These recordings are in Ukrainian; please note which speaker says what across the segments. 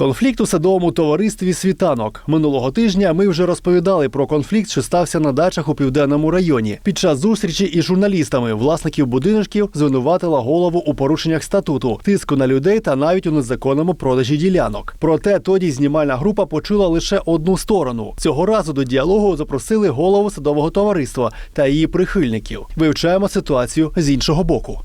Speaker 1: Конфлікт у садовому товаристві світанок. Минулого тижня ми вже розповідали про конфлікт, що стався на дачах у південному районі. Під час зустрічі із журналістами власників будиночків звинуватила голову у порушеннях статуту, тиску на людей та навіть у незаконному продажі ділянок. Проте тоді знімальна група почула лише одну сторону. Цього разу до діалогу запросили голову садового товариства та її прихильників. Вивчаємо ситуацію з іншого боку.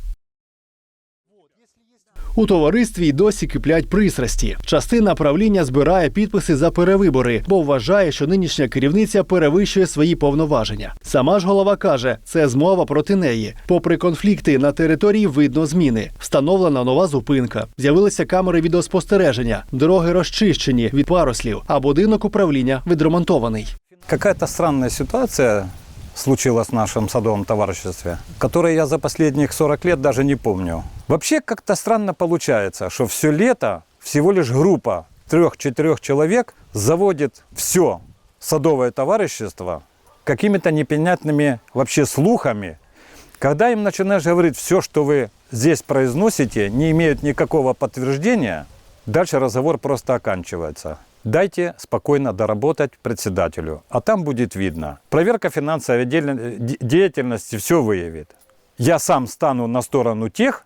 Speaker 1: У товаристві й досі киплять пристрасті. Частина правління збирає підписи за перевибори, бо вважає, що нинішня керівниця перевищує свої повноваження. Сама ж голова каже, це змова проти неї. Попри конфлікти на території видно зміни. Встановлена нова зупинка. З'явилися камери відеоспостереження, дороги розчищені від парослів, а будинок управління відремонтований.
Speaker 2: Какая-то странная ситуация случилась в нашем садовом товариществе, которой я за последних 40 лет даже не помню. Вообще как-то странно получается, что все лето всего лишь группа трех-четырех человек заводит все садовое товарищество какими-то непонятными вообще слухами. Когда им начинаешь говорить, все, что вы здесь произносите, не имеют никакого подтверждения, дальше разговор просто оканчивается. Дайте спокойно доработать председателю, а там будет видно. Проверка финансовой деятель- де- деятельности все выявит. Я сам стану на сторону тех,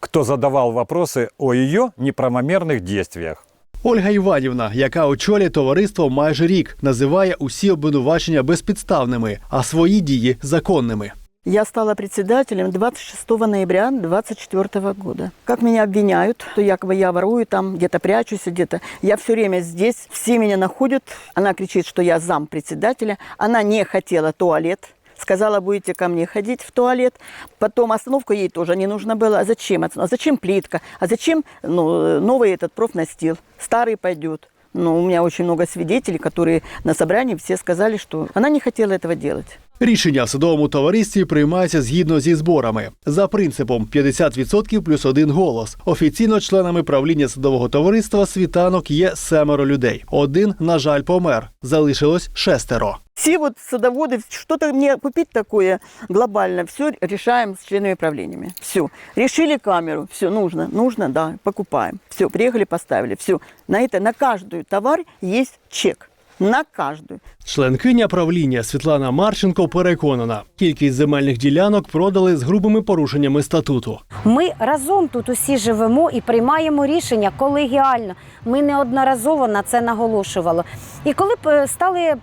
Speaker 2: кто задавал вопросы о ее неправомерных действиях.
Speaker 1: Ольга Іванівна, яка очолює товариство майже рік, називає усі обвинувачення безпідставними, а свої дії законними.
Speaker 3: Я стала председателем 26 ноября 2024 года. Как меня обвиняют, то якобы я ворую там, где-то прячусь, где-то. Я все время здесь, все меня находят. Она кричит, что я зам председателя. Она не хотела туалет. Сказала, будете ко мне ходить в туалет. Потом остановку ей тоже не нужно было. А зачем? А зачем плитка? А зачем ну, новый этот профнастил? Старый пойдет. Ну, у меня очень много свидетелей, которые на собрании все сказали, что она не хотела этого делать.
Speaker 1: Рішення в садовому товаристві приймаються згідно зі зборами за принципом 50% плюс один голос. Офіційно членами правління садового товариства світанок є семеро людей. Один, на жаль, помер. Залишилось шестеро.
Speaker 3: Все вот садоводы, что-то мне купить такое глобально, все решаем с членами правлениями. Все. Решили камеру, все, нужно, нужно, да, покупаем. Все, приехали, поставили, все. На это, на каждую товар есть чек. На каждую.
Speaker 1: Членкиня правління Світлана Марченко переконана, кількість земельних ділянок продали з грубими порушеннями статуту.
Speaker 4: Ми разом тут усі живемо і приймаємо рішення колегіально. Ми неодноразово на це наголошували. І коли б е, стали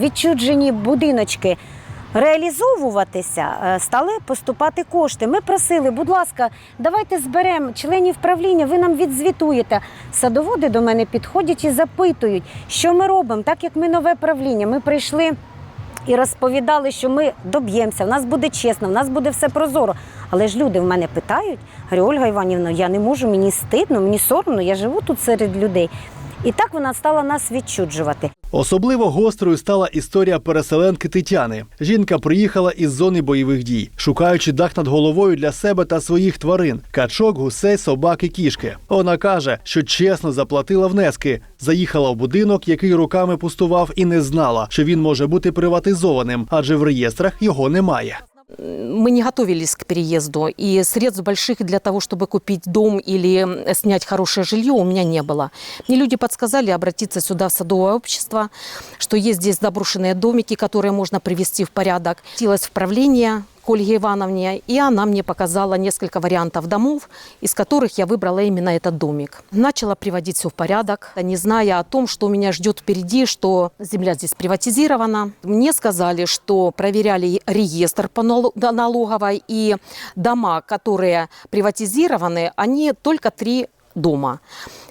Speaker 4: відчуджені будиночки реалізовуватися, е, стали поступати кошти. Ми просили, будь ласка, давайте зберемо членів правління, ви нам відзвітуєте. Садоводи до мене підходять і запитують, що ми робимо, так як ми нове правління. Ми прийшли і розповідали, що ми доб'ємося, в нас буде чесно, в нас буде все прозоро. Але ж люди в мене питають, говорю, Ольга Іванівна, я не можу, мені стидно, мені соромно, я живу тут серед людей. І так вона стала нас відчуджувати.
Speaker 1: Особливо гострою стала історія переселенки Тетяни. Жінка приїхала із зони бойових дій, шукаючи дах над головою для себе та своїх тварин качок, гусей, собак і кішки. Вона каже, що чесно заплатила внески, заїхала в будинок, який руками пустував, і не знала, що він може бути приватизованим, адже в реєстрах його немає
Speaker 5: мы не готовились к переезду, и средств больших для того, чтобы купить дом или м, снять хорошее жилье, у меня не было. Мне люди подсказали обратиться сюда в садовое общество, что есть здесь заброшенные домики, которые можно привести в порядок. Обратилась в правление к Ольге Ивановне, и она мне показала несколько вариантов домов, из которых я выбрала именно этот домик. Начала приводить все в порядок, не зная о том, что меня ждет впереди, что земля здесь приватизирована. Мне сказали, что проверяли реестр по налу- да, налоговой, и дома, которые приватизированы, они только три дома.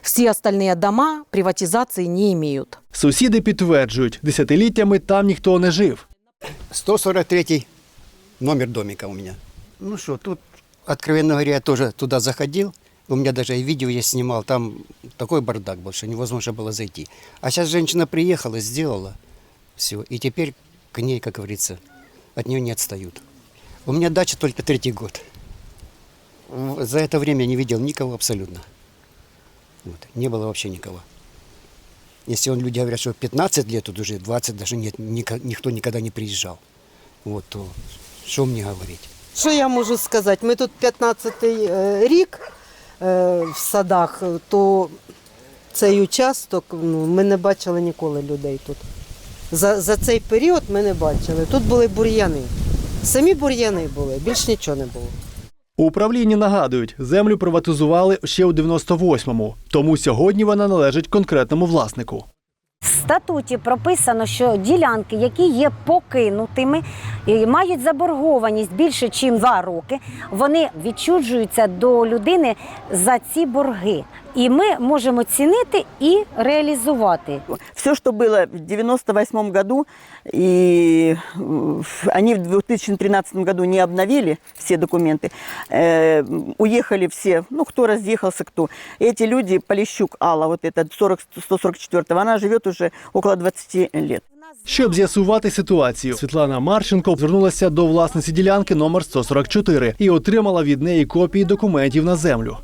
Speaker 5: Все остальные дома приватизации не имеют.
Speaker 1: Сусіди підтверджують, десятиліттями там ніхто не жив.
Speaker 6: 143 номер домика у меня. Ну что, тут, откровенно говоря, я тоже туда заходил. У меня даже и видео я снимал. Там такой бардак что невозможно было зайти. А сейчас женщина приехала, сделала все. И теперь к ней, как говорится, от нее не отстают. У меня дача только третий год. За это время я не видел никого абсолютно. Вот. Не было вообще никого. Если он, люди говорят, что 15 лет тут уже, 20 даже нет, никто никогда не приезжал. Вот, то что мне говорить?
Speaker 7: Що я можу сказати? Ми тут 15-й е, рік е, в садах, то цей участок ну, ми не бачили ніколи людей тут. За, за цей період ми не бачили. Тут були бур'яни. Самі бур'яни були, більш нічого не було.
Speaker 1: У управлінні нагадують, землю приватизували ще у 98-му, тому сьогодні вона належить конкретному власнику.
Speaker 4: В статуті прописано, що ділянки, які є покинутими, і мають заборгованість більше, ніж два роки, вони відчуджуються до людини за ці борги. І ми можемо цінити і реалізувати.
Speaker 3: Все, что было в 98 году, и э, они в 2013 году не обновили все документы, э, уехали все, ну, кто разъехался, кто. Эти люди, Полищук Алла, вот эта 40, 144 она живет уже около 20 лет.
Speaker 1: Щоб з'ясувати ситуацію, Світлана Марченко звернулася до власниці ділянки номер 144 і отримала від неї копії документів на землю.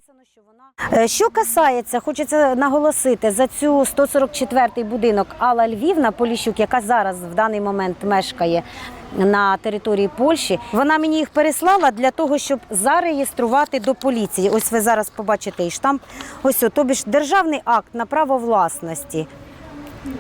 Speaker 4: Е, Що касається, хочеться наголосити за цю 144-й будинок Алла Львівна Поліщук, яка зараз в даний момент мешкає на території Польщі. Вона мені їх переслала для того, щоб зареєструвати до поліції. Ось ви зараз побачите і штамп. Ось, тобі ж державний акт на право власності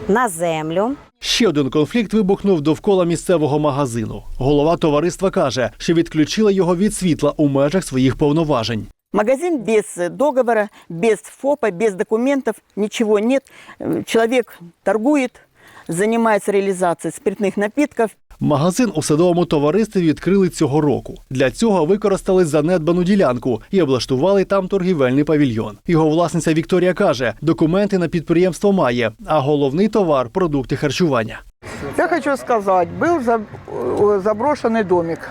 Speaker 4: на землю.
Speaker 1: Ще один конфлікт вибухнув довкола місцевого магазину. Голова товариства каже, що відключила його від світла у межах своїх повноважень.
Speaker 3: Магазин без э, договора, без ФОПа, без документов, ничего нет. Э, Человек торгует, занимается реализацией спиртных напитков,
Speaker 1: Магазин у садовому товаристві відкрили цього року. Для цього використали занедбану ділянку і облаштували там торгівельний павільйон. Його власниця Вікторія каже, документи на підприємство має, а головний товар продукти харчування.
Speaker 8: Я хочу сказать, был за- э, заброшенный домик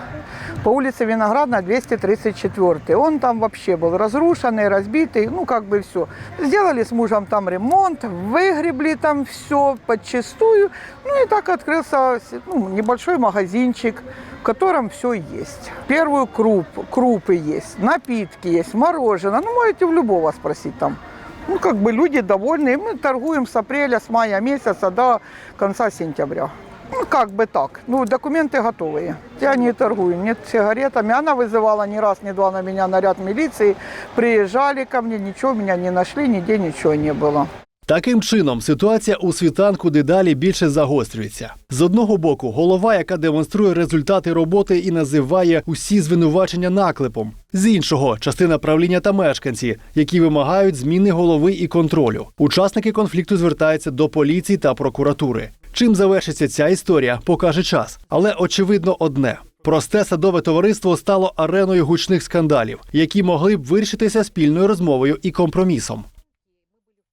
Speaker 8: По улице Виноградная, 234. Он там вообще был разрушенный, разбитый, ну как бы все. Сделали с мужем там ремонт, выгребли там все подчистую. Ну и так открылся ну, небольшой магазинчик, в котором все есть. Первую круп, крупы есть, напитки есть, мороженое. Ну можете в любого спросить там. Ну, как бы люди довольны. Мы торгуем с апреля, с мая месяца до конца сентября. Ну, как бы так. Ну, документы готовые. Я не торгую, нет сигаретами. Она вызывала ни раз, ни два на меня наряд милиции. Приезжали ко мне, ничего меня не нашли, нигде ничего не было.
Speaker 1: Таким чином, ситуація у світанку дедалі більше загострюється. З одного боку, голова, яка демонструє результати роботи і називає усі звинувачення наклепом. З іншого, частина правління та мешканці, які вимагають зміни голови і контролю. Учасники конфлікту звертаються до поліції та прокуратури. Чим завершиться ця історія, покаже час. Але очевидно одне. Просте садове товариство стало ареною гучних скандалів, які могли б вирішитися спільною розмовою і компромісом.